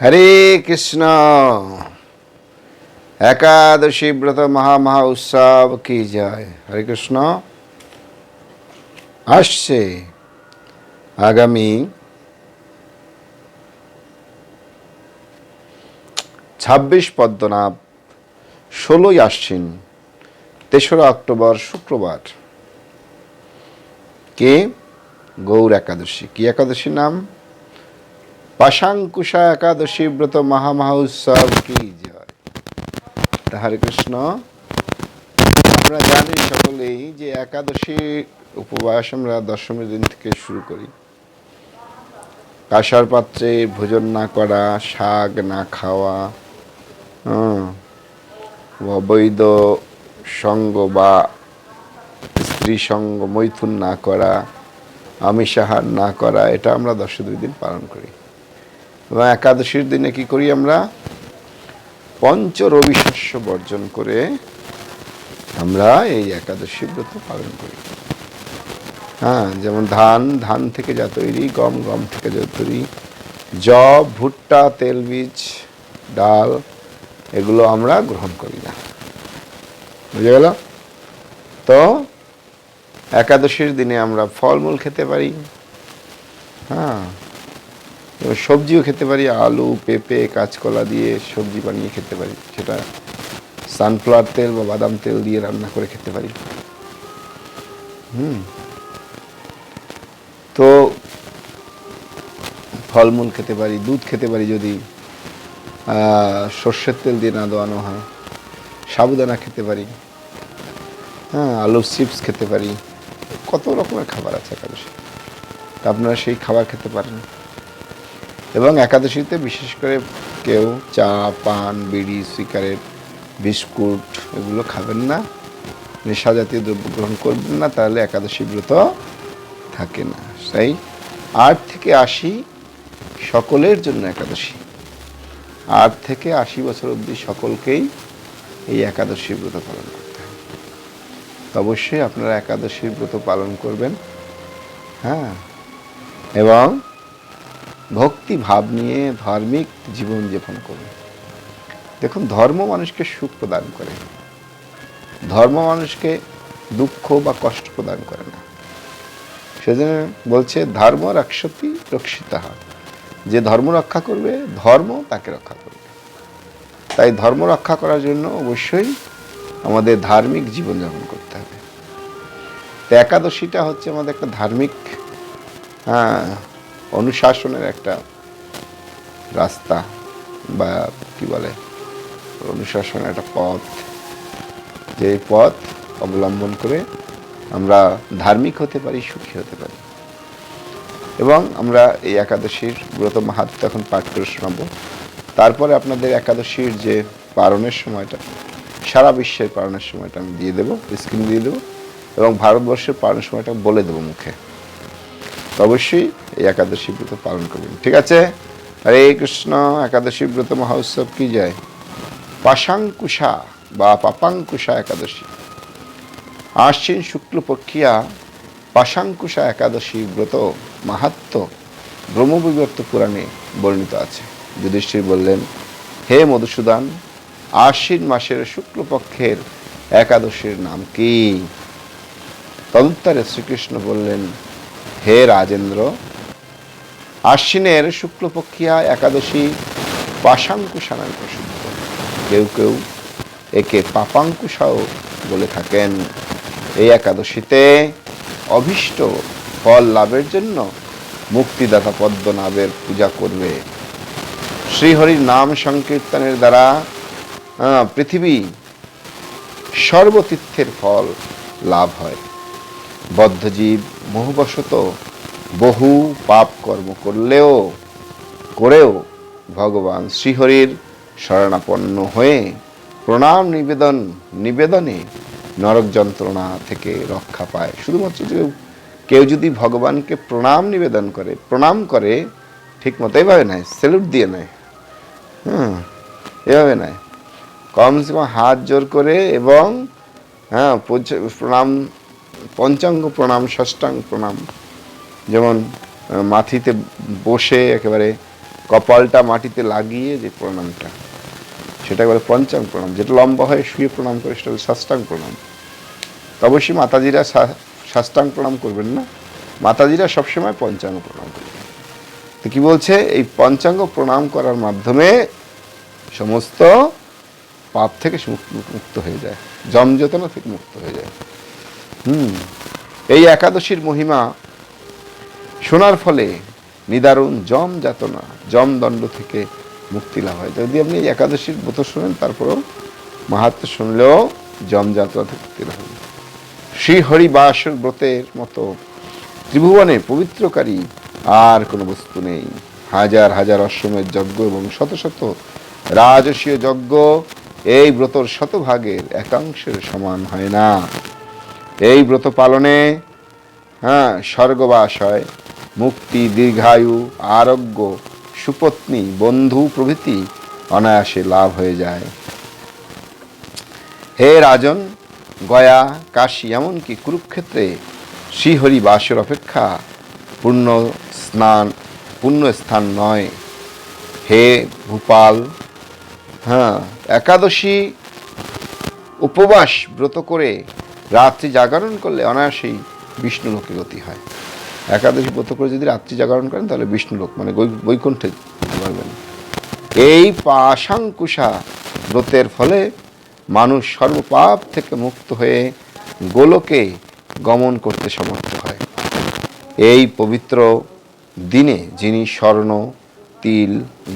হরে কৃষ্ণ। একাদশী ব্রত মহা মহা উৎসব কি যায় হরে কৃষ্ণ। আসছে আগামী ছাব্বিশ পদ্মনাভ, ষোলোই আশ্বিন, তেসরা অক্টোবর, শুক্রবার। কে? গৌর একাদশী। কি একাদশী নাম? পাশাঙ্কুশা একাদশী ব্রত মহামহা উৎসব কি জয় তা হরে কৃষ্ণ, আমরা জানি সকলেই যে একাদশী উপবাস আমরা দশমীর দিন থেকে শুরু করি। কাঁসার পাত্রে ভোজন না করা, শাক না খাওয়া অবৈধ সঙ্গ বা স্ত্রী সঙ্গ, মৈথুন না করা, আমিষাহার না করা, এটা আমরা দশ দুই দিন পালন করি। এবং একাদশীর দিনে কি করি আমরা? পঞ্চ রবি শস্য বর্জন করে আমরা এই একাদশী ব্রত পালন করি। হ্যাঁ যেমন ধান ধান থেকে যা তৈরি, গম গম থেকে যা তৈরি জব ভুট্টা তেলবীজ ডাল, এগুলো আমরা গ্রহণ করি না। বুঝে গেল? তো একাদশীর দিনে আমরা ফলমূল খেতে পারি। হ্যাঁ এবং সবজিও খেতে পারি, আলু, পেঁপে, কাঁচকলা দিয়ে সবজি বানিয়ে খেতে পারি। সেটা সানফ্লাওয়ার তেল বা বাদাম তেল দিয়ে রান্না করে খেতে পারি। হুম। তো ফলমূল খেতে পারি, দুধ খেতে পারি যদি সর্ষের তেল দিয়ে না দোয়ানো হয়, সাবুদানা খেতে পারি হ্যাঁ আলুর চিপস খেতে পারি, কত রকমের খাবার আছে তা আপনারা সেই খাবার খেতে পারেন। এবং একাদশীতে বিশেষ করে কেউ চা, পান, বিড়ি, সিগারেট, বিস্কুট এগুলো খাবেন না, নেশা জাতীয় দ্রব্য গ্রহণ করবেন না, তাহলে একাদশী ব্রত থাকে না। তাই আট থেকে আশি সকলের জন্য একাদশী। আট থেকে আশি বছর অবধি সকলকেই এই একাদশী ব্রত পালন করতে হয়। তো অবশ্যই আপনারা একাদশীর ব্রত পালন করবেন। হ্যাঁ? এবং ভক্তি ভাব নিয়ে ধার্মিক জীবন যাপন করবে দেখুন, ধর্ম মানুষকে সুখ প্রদান করে। ধর্ম মানুষকে দুঃখ বা কষ্ট প্রদান করে না। সেজন্য বলছে, ধর্ম রক্ষতি রক্ষিতা। যে ধর্ম রক্ষা করবে, ধর্ম তাকে রক্ষা করবে। তাই ধর্ম রক্ষা করার জন্য অবশ্যই আমাদের ধার্মিক জীবনযাপন করতে হবে। একাদশীটা হচ্ছে আমাদের একটা ধার্মিক হ্যাঁ অনুশাসনের একটা রাস্তা বা কি বলে, অনুশাসনের একটা পথ। যে পথ অবলম্বন করে আমরা ধার্মিক হতে পারি, সুখী হতে পারি। এবং আমরা এই একাদশীর ব্রত মাহাত্ম এখন পাঠ করে শোনাবো। তারপরে আপনাদের একাদশীর যে পালনের সময়টা, সারা বিশ্বের পালনের সময়টা আমি দিয়ে দেবো, স্ক্রিন দিয়ে দেবো এবং ভারতবর্ষের পালনের সময়টা বলে দেবো মুখে। অবশ্যই এই একাদশী ব্রত পালন করবেন। ঠিক আছে? হরে কৃষ্ণ, একাদশী ব্রত মহোৎসব কি যায়? পাশাঙ্কুশা বা পাপাঙ্কুশা একাদশী। আশ্বিন শুক্লপক্ষিয়া পাশাঙ্কুশা একাদশী ব্রত মাহাত্ম ব্রহ্মবিবর্ত পুরাণে বর্ণিত আছে। যুধিষ্ঠির বললেন, হে মধুসূদন, আশ্বিন মাসের শুক্লপক্ষের একাদশীর নাম কি? তদুত্তরে শ্রীকৃষ্ণ বললেন হে রাজেন্দ্র, আশ্বিনের শুক্লপক্ষিয়া একাদশী পাশাঙ্কুশা নামে প্রসিদ্ধ। কেউ কেউ একে পাপাঙ্কুশাও বলে থাকেন। এই একাদশীতে অভীষ্ট ফল লাভের জন্য মুক্তিদাতা পদ্মনাভের পূজা করবে। শ্রীহরির নাম সংকীর্তনের দ্বারা পৃথিবী সর্বতীর্থের ফল লাভ হয়। বদ্ধজীব মোহবশত বহু পাপ কর্ম করলেও, করেও ভগবান শ্রীহরির শরণাপন্ন হয়ে প্রণাম নিবেদন, নিবেদনে নরক যন্ত্রণা থেকে রক্ষা পায়। শুধুমাত্র যে কেউ যদি ভগবানকে প্রণাম নিবেদন করে, প্রণাম করে ঠিক মতো এভাবে নেয়, সেলুট দিয়ে নেয়, হুম, এভাবে নেয়। কমসে কম হাত জোর করে এবং হ্যাঁ প্রণাম পঞ্চাঙ্গ প্রণাম, ষষ্ঠাঙ্গ প্রণাম। যেমন মাথিতে বসে একেবারে কপালটা মাটিতে লাগিয়ে যে প্রণামটা, সেটা বলে পঞ্চাঙ্গ প্রণাম। যেটা লম্বা হয়ে শুয়ে প্রণাম করে, সেটা হলো সাষ্টাঙ্গ প্রণাম। অবশ্যই মাতাজিরা সাষ্টাঙ্গ প্রণাম করবেন না। মাতাজিরা সবসময় পঞ্চাঙ্গ প্রণাম করবেন। তো কী বলছে? এই পঞ্চাঙ্গ প্রণাম করার মাধ্যমে সমস্ত পাপ থেকে মুক্ত হয়ে যায়। জমযতনা থেকে মুক্ত হয়ে যায়। হুম। এই একাদশীর মহিমা শোনার ফলে নিদারুণ জম যাতনা, জম দণ্ড থেকে মুক্তি লাভ হয়। যদি আপনি একাদশীর ব্রত শোনেন, তারপরেও মাহাত্ম শুনলেও জম যাত্রা থেকে মুক্তি লাভ হবে শ্রী হরিবাসর ব্রতের মতো ত্রিভুবনে পবিত্রকারী আর কোনো বস্তু নেই। হাজার হাজার অশ্বমের যজ্ঞ এবং শত শত রাজসীয় যজ্ঞ এই ব্রতর শতভাগের একাংশের সমান হয় না। এই ব্রত পালনে হ্যাঁ স্বর্গবাস হয়। মুক্তি, দীর্ঘায়ু, আরোগ্য, সুপত্নী, বন্ধু, প্রভৃতি অনায়াসে লাভ হয়ে যায়। হে রাজন, গয়া, কাশী, এমনকি কুরুক্ষেত্রে শ্রীহরি বাসের অপেক্ষা পূর্ণ স্নান, পূর্ণ স্থান নয়। হে ভূপাল হ্যাঁ একাদশী উপবাস ব্রত করে রাত্রি জাগরণ করলে অনায়াসেই বিষ্ণু লোকে গতি হয়। একাদশী ব্রত করে যদি রাত্রি জাগরণ করেন, তাহলে বিষ্ণু লোক মানে বৈকুণ্ঠে পারবেন এই পাশাঙ্কুশা ব্রতের ফলে মানুষ সর্বপাপ থেকে মুক্ত হয়ে গোলকে গমন করতে সমর্থ হয়। এই পবিত্র দিনে যিনি স্বর্ণ, তিল,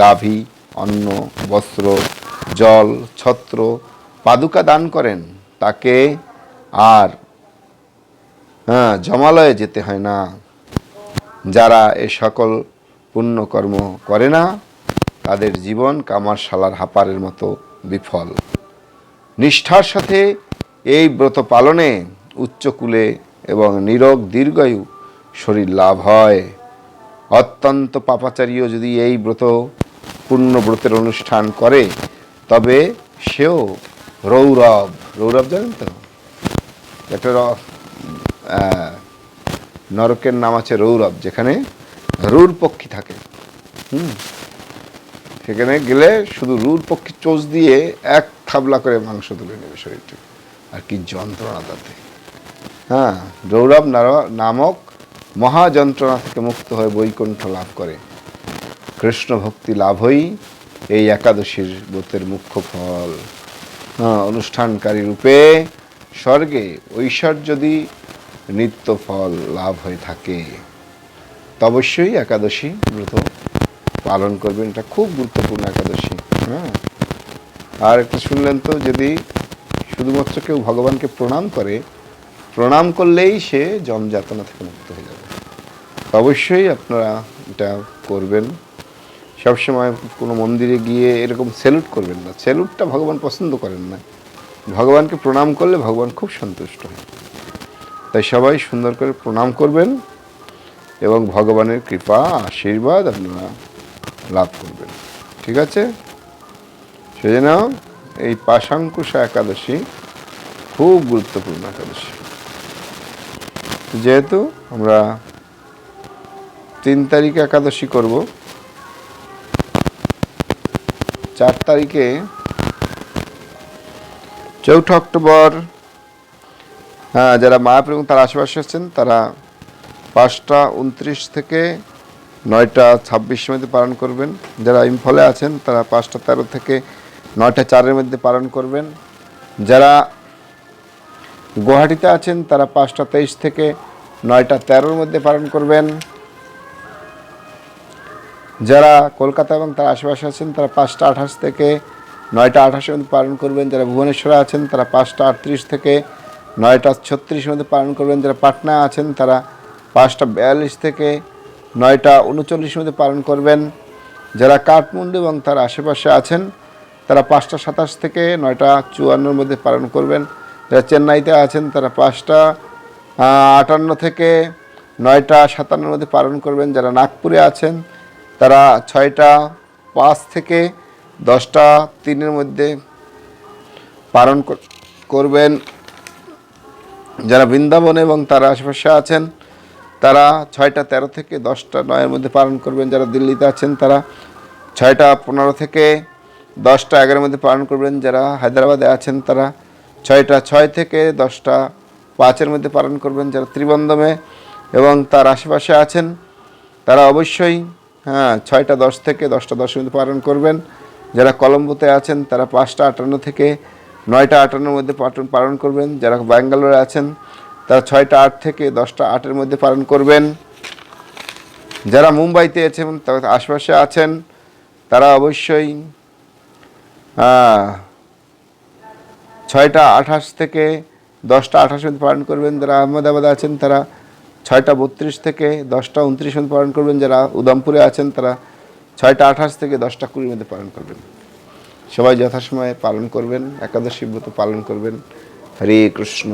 গাভী, অন্ন, বস্ত্র, জল, ছত্র, পাদুকা দান করেন, তাকে আর হ্যাঁ জমালয়ে যেতে হয় না। যারা এ সকল পুণ্যকর্ম করে না, তাদের জীবন কামার শালার হাপারের মতো বিফল। নিষ্ঠার সাথে এই ব্রত পালনে উচ্চকূলে এবং নিরোগ দীর্ঘায়ু শরীর লাভ হয়। অত্যন্ত পাপাচারীও যদি এই ব্রত পূর্ণ ব্রতের অনুষ্ঠান করে, তবে সেও রৌরব। রৌরব জানেন তো? একটা নরকের নাম আছে রৌরব, যেখানে রুর পক্ষী থাকে। হুম? সেখানে গেলে শুধু রুর পক্ষী চোষ দিয়ে এক থাবলা করে মাংস তুলে নেবে শরীরটি। আর কি যন্ত্রণা তাতে। হ্যাঁ রৌরব নামক মহা যন্ত্রণা থেকে মুক্ত হয়ে বৈকুণ্ঠ লাভ করে। কৃষ্ণ ভক্তি লাভই এই একাদশীর ব্রতের মুখ্য ফল। হ্যাঁ অনুষ্ঠানকারী রূপে স্বর্গে ঐশ্বর্যদি নিত্য ফল লাভ হয়ে থাকে অবশ্যই একাদশী ব্রত পালন করবেন, এটা খুব গুরুত্বপূর্ণ একাদশী হ্যাঁ। আর একটা শুনলেন তো, যদি শুধুমাত্র কেউ ভগবানকে প্রণাম করে, প্রণাম করলেই সে জমযাতনা থেকে মুক্ত হয়ে যাবে। অবশ্যই আপনারা এটা করবেন। সবসময় কোনো মন্দিরে গিয়ে এরকম স্যালুট করবেন না। স্যালুটটা ভগবান পছন্দ করেন না। ভগবানকে প্রণাম করলে ভগবান খুব সন্তুষ্ট হয়। তাই সবাই সুন্দর করে প্রণাম করবেন এবং ভগবানের কৃপা, আশীর্বাদ আপনারা লাভ করবেন। ঠিক আছে? সেজন্য এই পাশাঙ্কুশা একাদশী খুব গুরুত্বপূর্ণ একাদশী। যেহেতু আমরা তিন তারিখে একাদশী করব, চার তারিখে চৌঠা অক্টোবর হ্যাঁ যারা মায়াপুর এবং তার আশেপাশে আছেন, তারা পাঁচটা উনত্রিশ থেকে নয়টা ছাব্বিশের মধ্যে পালন করবেন। যারা ইম্ফলে আছেন, তারা পাঁচটা তেরো থেকে নয়টা চারের মধ্যে পালন করবেন। যারা গুয়াহাটিতে আছেন, তারা পাঁচটা তেইশ থেকে নয়টা তেরোর মধ্যে পালন করবেন। যারা কলকাতা এবং তার আশেপাশে আছেন, তারা পাঁচটা আঠাশ থেকে নয়টা আঠাশের মধ্যে পালন করবেন, যারা ভুবনেশ্বরে আছেন, তারা পাঁচটা আটত্রিশ থেকে নয়টা ছত্রিশের মধ্যে পালন করবেন, যারা পাটনায় আছেন, তারা পাঁচটা বিয়াল্লিশ থেকে নয়টা উনচল্লিশের মধ্যে পালন করবেন। যারা কাঠমান্ডু এবং তার আশেপাশে আছেন, তারা পাঁচটা সাতাশ থেকে নয়টা চুয়ান্নর মধ্যে পালন করবেন। যারা চেন্নাইতে আছেন, তারা পাঁচটা আটান্ন থেকে নয়টা সাতান্নর মধ্যে পালন করবেন। যারা নাগপুরে আছেন, তারা ছয়টা পাঁচ থেকে দশটা তিনের মধ্যে পালন করবেন। যারা বৃন্দাবন এবং তার আশেপাশে আছেন, তারা ছয়টা তেরো থেকে দশটা নয়ের মধ্যে পালন করবেন। যারা দিল্লিতে আছেন, তারা ছয়টা পনেরো থেকে দশটা এগারোর মধ্যে পালন করবেন। যারা হায়দ্রাবাদে আছেন, তারা ছয়টা ছয় থেকে দশটা পাঁচের মধ্যে পালন করবেন। যারা ত্রিবন্ধমে এবং তার আশেপাশে আছেন, তারা অবশ্যই হ্যাঁ ছয়টা দশ থেকে দশটা দশের মধ্যে পালন করবেন। যারা কলম্বোতে আছেন, তারা পাঁচটা আটান্ন থেকে নয়টা আটান্নর মধ্যে পালন করবেন। যারা ব্যাঙ্গালোরে আছেন, তারা ছয়টা আট থেকে দশটা আটের মধ্যে পালন করবেন। যারা মুম্বাইতে আছেন আশপাশে আছেন, তারা অবশ্যই ছয়টা আঠাশ থেকে দশটা আঠাশ মধ্যে পালন করবেন। যারা আহমেদাবাদে আছেন, তারা ছয়টা বত্রিশ থেকে দশটা উনত্রিশ মধ্যে পালন করবেন। যারা উদমপুরে আছেন, তারা ছয়টা আঠাশ থেকে দশটা কুড়ির মধ্যে পালন করবেন। সবাই যথাসময়ে পালন করবেন, একাদশী ব্রত পালন করবেন। হরে কৃষ্ণ।